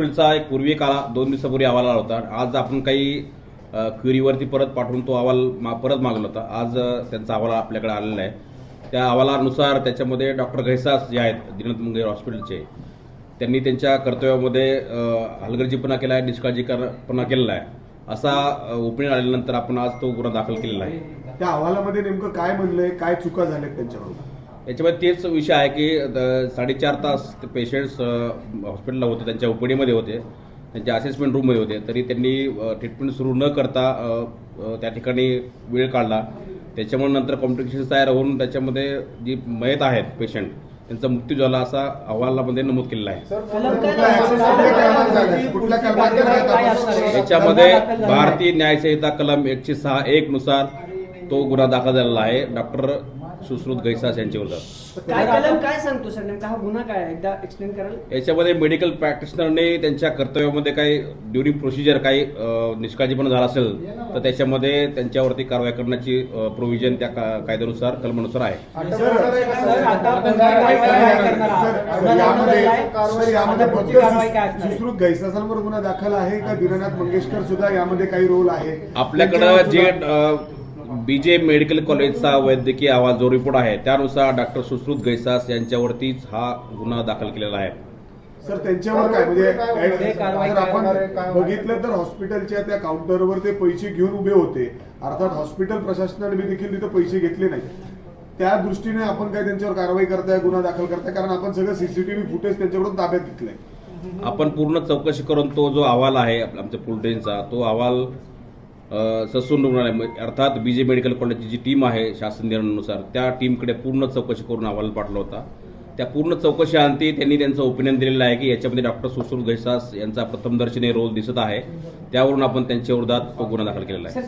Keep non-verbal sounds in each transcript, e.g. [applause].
हॉस्पिटलचा एक पूर्वी काला दोन दिवसापूर्वी अहवाल आला होता. आज आपण काही क्युरीवरती परत पाठवून तो अहवाल मा- परत मागला होता. आज त्यांचा अहवाल आपल्याकडे आलेला आहे. त्या अहवालानुसार त्याच्यामध्ये डॉक्टर घैसास जे आहेत दिनानाथ मुंगेर हॉस्पिटलचे त्यांनी त्यांच्या कर्तव्यामध्ये हलगर्जीपणा केला आहे निष्काळजीपणा केलेला आहे. असा ओपिनियन आल्यानंतर आपण आज तो गुन्हा दाखल केलेला आहे. त्या अहवालामध्ये नेमकं काय म्हणलंय काय चुका झाल्यात त्यांच्याबरोबर याच्यामध्ये तेच विषय आहे की अ, साडेचार तास ते पेशंट्स हॉस्पिटलला होते त्यांच्या ओपीडीमध्ये होते त्यांच्या असेसमेंट रूममध्ये होते तरी त्यांनी ट्रीटमेंट सुरू न करता अ, अ, त्या ठिकाणी वेळ काढला त्याच्यामुळे नंतर कॉम्प्लिकेशन तयार होऊन त्याच्यामध्ये जी मयत आहेत पेशंट त्यांचा मृत्यू झाला असा अहवालामध्ये नमूद केलेला आहे? याच्यामध्ये. भारतीय न्याय संहिता कलम एकशे सहा एक नुसार तो गुन्हा दाखल झालेला आहे डॉक्टर सुश्रुत गैसास यांच्याविरुद्ध काय कलम काय सांगतो सर नेमका हा गुन्हा काय आहे? एकदा एक्सप्लेन कराल याच्यामध्ये मेडिकल प्रॅक्टिशनरने त्यांच्या कर्तव्यामध्ये काही ड्युरिंग प्रोसिजर काही अ, निष्काळजीपणा झाला असेल तर त्याच्यामध्ये त्यांच्यावरती कारवाई करण्याची प्रोव्हिजन त्या का- कायद्यानुसार कलमानुसार आहे सर आता पुढची कारवाई काय करणार आहात? सर, गुन्हा दाखल यामध्ये झालाय. सर, यामध्ये आता फक्त पुढची कारवाई काय असणार आहे? सुश्रुत गैसासांवर गुन्हा दाखल आहे का दीनानाथ मंगेशकर सुद्धा यामध्ये काही रोल आहे आपल्याकडं जे सुद्धा- बीजे मेडिकल कॉलेजचा वैद्यकीय अहवाल जो रिपोर्ट आहे त्यानुसार डॉक्टर सुश्रुत गैसास यांच्यावरतीच हा गुन्हा दाखल केलेला आहे. सर त्यांच्यावर काय म्हणजे आपण बघितलं तर हॉस्पिटलच्या त्या काउंटरवर ते पैसे घेऊन उभे होते. अर्थात हॉस्पिटल प्रशासनाने बी देखील तिथे पैसे घेतले नाही त्या दृष्टीने आपण काय त्यांच्यावर कारवाई करताय गुन्हा दाखल करताय? कारण आपण सगळं सीसीटीव्ही फुटेज त्यांच्याकडून ताब्यात घेतलंय. आपण पूर्ण चौकशी करून तो जो अहवाल आहे आमच्या पुलटेनचा तो अहवाल ससून रुग्णालय म्हणजे अर्थात बीजे मेडिकल कॉलेजची जी टीम आहे शासन निर्णयानुसार त्या टीमकडे पूर्ण चौकशी करून अहवाल पाठवला होता. त्या पूर्ण चौकशी अंती त्यांनी त्यांचं ओपिनियन दिलेलं आहे की याच्यामध्ये डॉक्टर सुश्रुत गैसास यांचा प्रथमदर्शनी रोल दिसत आहे. त्यावरून आपण त्यांच्या विरोधात तो गुन्हा दाखल केलेला आहे.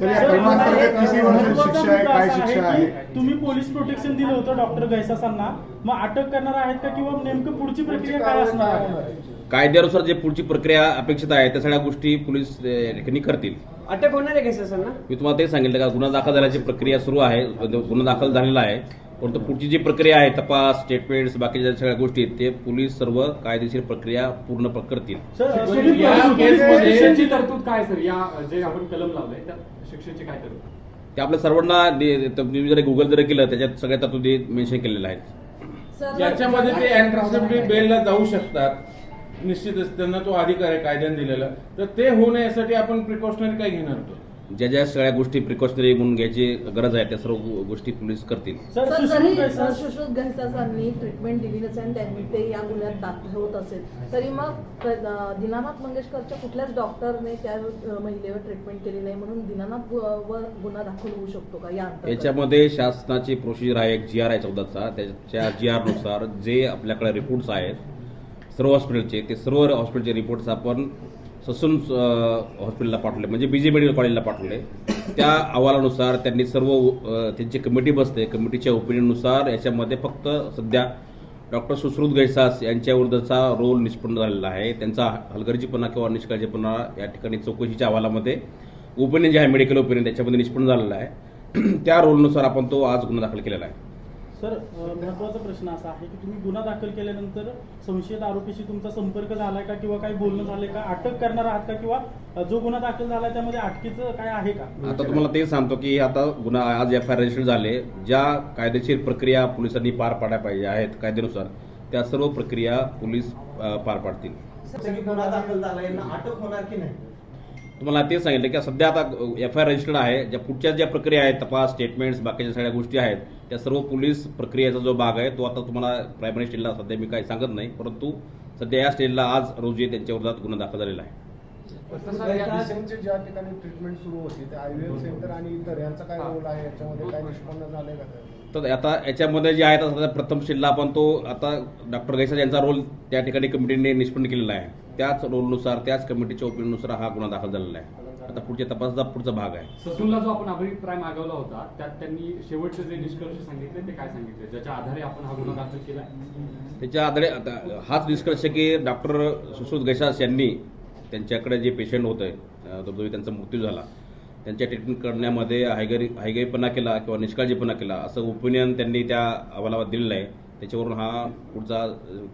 तुम्ही पोलीस प्रोटेक्शन दिलं होतं डॉक्टर गैसासांना मग अटक करणार आहेत का किंवा नेमकं पुढची प्रक्रिया काय असणार आहे? कायद्यानुसार जे पुढची प्रक्रिया अपेक्षित आहे त्या सगळ्या गोष्टी पोलीस ठिकाणी करतील. अटक होणार आहे का सर ना मी तुम्हाला ते सांगितलं का गुन्हा दाखल झाल्याची प्रक्रिया सुरू आहे गुन्हा दाखल झालेला आहे परंतु पुढची जी प्रक्रिया आहे तपास स्टेटमेंट्स बाकीच्या सगळ्या गोष्टी आहेत, ते पोलीस सर्व कायदेशीर प्रक्रिया पूर्ण करतील. सर तुम्ही या पोलीस केसमध्ये protection- शिक्षेची तरतूद काय सर? या जे आपण कलम लावलंय त्या शिक्षेची काय तरतूद? ते आपल्या सर्वांना जर गुगल जर केलं त्याच्यात सगळ्या तरतुदी मेन्शन केलेल्या आहेत. ज्याच्यामध्ये ते अँट्रासेप्टिव्ह बेलला जाऊ शकतात. निश्चितच त्यांना तो अधिकार आहे कायद्याने दिलेला. तर ते होऊ नये यासाठी आपण प्रिकॉशनरी काय घेणार होतो? ज्या ज्या सगळ्या गोष्टी प्रिकॉशनरी म्हणून घ्यायची गरज आहे त्या सर्व गोष्टी पोलीस करतील. सर जरी सुश्रुत ट्रीटमेंट दिली नसेल आणि त्यांनी ते या गुन्ह्यात दाखल होत असेल तरी मग दीनानाथ मंगेशकरच्या कुठल्याच डॉक्टरने त्या महिलेवर ट्रीटमेंट केली नाही म्हणून दीनानाथ वर गुन्हा दाखल होऊ शकतो का या अंतर्गत? याच्यामध्ये शासनाची प्रोसिजर आहे एक जी आर आहे चौदाचा. त्याच्या जी आरनुसार जे आपल्याकडे रिपोर्ट्स आहेत सर्व हॉस्पिटलचे ते सर्व हॉस्पिटलचे रिपोर्ट्स आपण ससून हॉस्पिटलला पाठवले म्हणजे बी जे मेडिकल कॉलेजला पाठवले. त्या अहवालानुसार त्यांनी सर्व त्यांची कमिटी बसते. कमिटीच्या ओपिनियननुसार याच्यामध्ये फक्त सध्या डॉक्टर सुश्रुत गैसास यांच्याविरुद्धचा रोल निष्पन्न झालेला आहे. त्यांचा हलगर्जीपणा किंवा निष्काळजीपणा या ठिकाणी चौकशीच्या अहवालामध्ये ओपिनियन जे आहे मेडिकल ओपिनियन त्याच्यामध्ये निष्पन्न झालेला आहे. [clears throat] त्या रोलनुसार आपण तो आज गुन्हा दाखल केलेला आहे. सर महत्त्वाचा प्रश्न असा आहे की तुम्ही गुन्हा दाखल केल्यानंतर संशयित आरोपीशी तुमचा संपर्क झालाय का किंवा काही बोलणं झालंय का? अटक करणार आहात का किंवा जो गुन्हा दाखल झालाय त्यामध्ये अटकेचं काय आहे का? आता तुम्हाला ते सांगतो की आता गुन्हा आज एफ आय रजिस्टर झाले. ज्या कायदेशीर प्रक्रिया पोलिसांनी पार पाडायला पाहिजे आहेत कायद्यानुसार त्या सर्व प्रक्रिया पोलीस पार पाडतील. गुन्हा दाखल झाला यांना अटक होणार की नाही? तुम्हाला ते सांगितलं की सध्या आता एफ आय आर रजिस्टर्ड आहे ज्या पुढच्या ज्या प्रक्रिया आहेत तपास स्टेटमेंट्स बाकीच्या सगळ्या गोष्टी आहेत त्या सर्व पोलीस प्रक्रियेचा जो भाग आहे तो आता तुम्हाला प्रायमरी स्टेजला सध्या मी काही सांगत नाही परंतु सध्या या स्टेजला आज रोजी त्यांच्या विरोधात गुन्हा दाखल झालेला आहे. पेशंटचे ज्या ठिकाणी ट्रीटमेंट सुरू होती त्या आयुर्वेद सेंटर आणि इतर यांचा काय रोल आहे? याच्यामध्ये काय निष्पन्न झालंय का? ते? तर आता याच्यामध्ये जे आहे प्रथम स्टेजला आपण तो आता डॉक्टर गैसा यांचा रोल त्या ठिकाणी कमिटीने निष्पन्न केलेला आहे. त्याच रोलनुसार त्याच कमिटीच्या ओपिनियनुसार हा गुन्हा दाखल झालेला आहे. आता पुढच्या तपासाचा पुढचा भाग आहे. ससूनला जो आपण अभिप्राय मागवला होता त्यात त्यांनी शेवटचे जे निष्कर्ष सांगितले ते काय सांगितले? ज्याच्या आधारे आपण हा गुन्हा दाखल केला त्याच्या आधारे आता हाच निष्कर्ष की डॉक्टर सुश्रुत गैसास यांनी त्यांच्याकडे जे पेशंट होते जो त्यांचा मृत्यू झाला त्यांच्या ट्रीटमेंट करण्यामध्ये हायगरी हायगरीपणा केला किंवा निष्काळजीपणा केला असं ओपिनियन त्यांनी त्या अहवालावर दिलेलं आहे. त्याच्यावरून हा पुढचा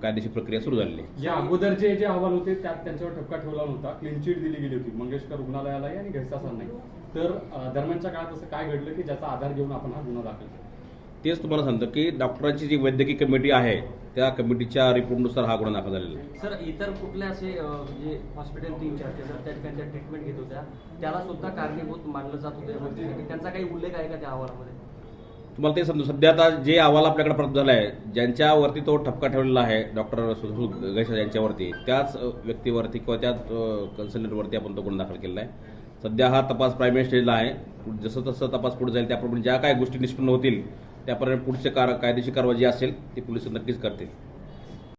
कायदेशीर प्रक्रिया सुरू झालेली आहे. या अगोदरचे जे अहवाल होते त्यात त्यांच्यावर ठपका ठेवला नव्हता. क्लीन चिट दिली गेली होती. मंगेशकर रुग्णालयालाही आणि नाही. तर दरम्यानच्या काळात असं काय घडलं की ज्याचा आधार घेऊन आपण हा गुन्हा दाखल केला? तेच तुम्हाला सांगतो की डॉक्टरांची जी वैद्यकीय कमिटी आहे त्या कमिटीच्या रिपोर्टनुसार हा गुन्हा दाखल झालेला आहे. सर इतर कुठले असे जे हॉस्पिटल तीन चार ते सर त्या ठिकाणी त्या ट्रीटमेंट घेत होत्या त्याला सुद्धा कारणीभूत मानलं जात होतं. गोष्टीसाठी त्यांचा काही उल्लेख आहे का त्या अहवालामध्ये? तुम्हाला ते समजू. सध्या आता जे अहवाल आपल्याकडे प्राप्त झाला आहे ज्यांच्यावरती तो ठपका ठेवलेला आहे डॉक्टर सुधू गैसा यांच्यावरती त्याच व्यक्तीवरती किंवा त्याच कन्सल्टंटवरती आपण तो गुन्हा दाखल केलेला आहे. सध्या हा तपास प्रायमरी स्टेजला आहे. जसं तसं तपास पुढे जाईल त्याप्रमाणे ज्या काय गोष्टी निष्पन्न होतील त्याप्रमाणे पुढचे कार कायदेशीर कारवाई जी असेल ती पोलीस नक्कीच करतील.